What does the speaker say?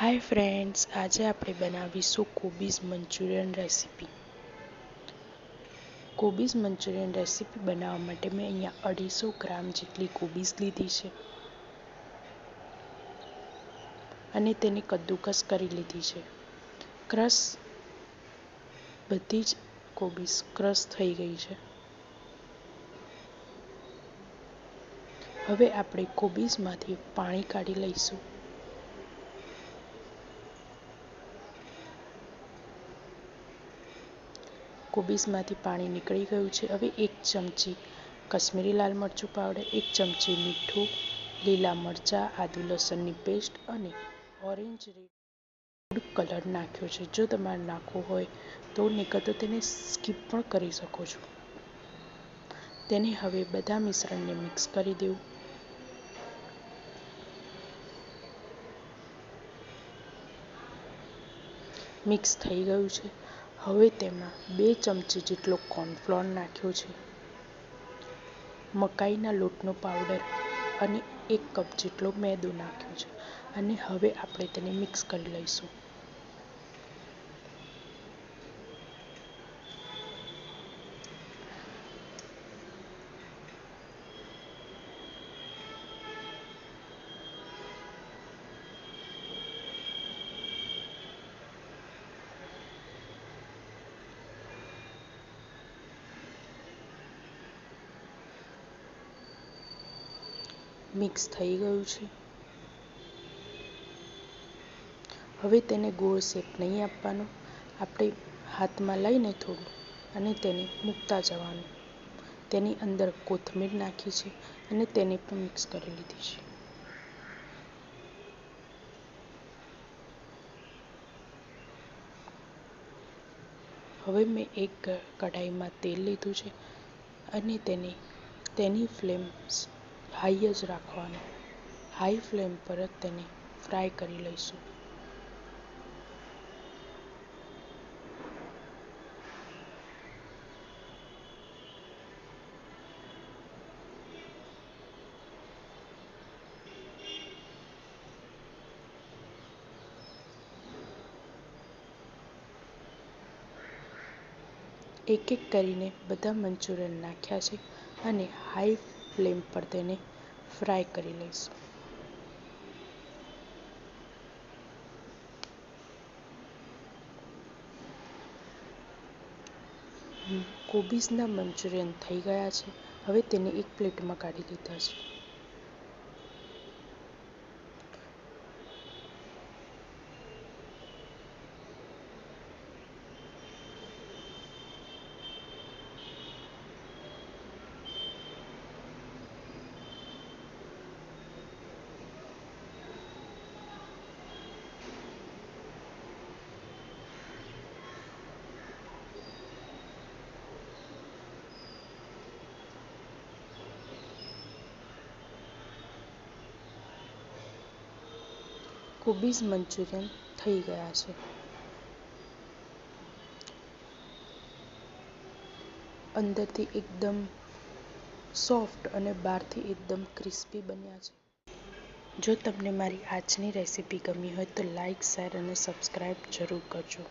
Hi friends આજે આપણે બનાવીશું કોબીઝ મંચુરિયન રેસીપી. કોબીઝ મંચુરિયન રેસીપી બનાવવા માટે મેં અહીંયા અઢીસો ગ્રામ જેટલી કોબીઝ લીધી છે. અને તેને કદ્દુકસ કરી લીધી છે. ક્રશ, બધી જ કોબીઝ ક્રશ થઈ ગઈ છે. હવે આપણે કોબીઝમાંથી પાણી કાઢી લઈશું. કોબીઝમાંથી પાણી નીકળી ગયું છે. હવે એક ચમચી કશ્મીરી લાલ મરચું પાવડર, એક ચમચી મીઠું, લીલા મરચાં, આદુ લસણની પેસ્ટ અને ઓરેન્જ રેડ કલર નાખ્યો છે. જો તમારે નાખવો હોય તો નીકળ તો તેને સ્કીપ પણ કરી શકો છો. તેને હવે બધા મિશ્રણને મિક્સ કરી દેવું. મિક્સ થઈ ગયું છે. હવે તેમાં બે ચમચી જેટલો કોર્નફ્લોર નાખ્યો છે. મકાઈના લોટનો પાવડર અને એક કપ જેટલો મેદો નાખ્યો છે. અને હવે આપણે તેને મિક્સ કરી લઈશું. મિક્સ થઈ ગયું છે. હવે તેને ગોળ શેપ નહીં આપવાનો. આપણે હાથમાં લઈને થોડું અને તેને મૂકતા જવાનું. તેની અંદર કોથમીર નાખી છે અને તેને પણ મિક્સ કરી લીધી છે. હવે મેં એક કઢાઈમાં તેલ લીધું છે અને તેને તેની ફ્લેમ હાઈ જ રાખવાનું. હાઈ ફ્લેમ પર જ તેને ફ્રાય કરી લઈશું. એક એક કરીને બધા મંચુરિયન નાખ્યા છે અને હાઈ ફ્લેમ પર તેને ફ્રાય કરી લઈશું. કોબીઝના મંચુરિયન થઈ ગયા છે. હવે તેને એક પ્લેટમાં કાઢી લીધા છે. કોબીઝ મંચુરિયન થઈ ગયા છે. અંદરથી એકદમ સોફ્ટ અને બહારથી એકદમ ક્રિસ્પી બન્યા છે. જો તમને મારી આજની રેસીપી ગમી હોય તો લાઈક, શેર અને સબસ્ક્રાઈબ જરૂર કરજો.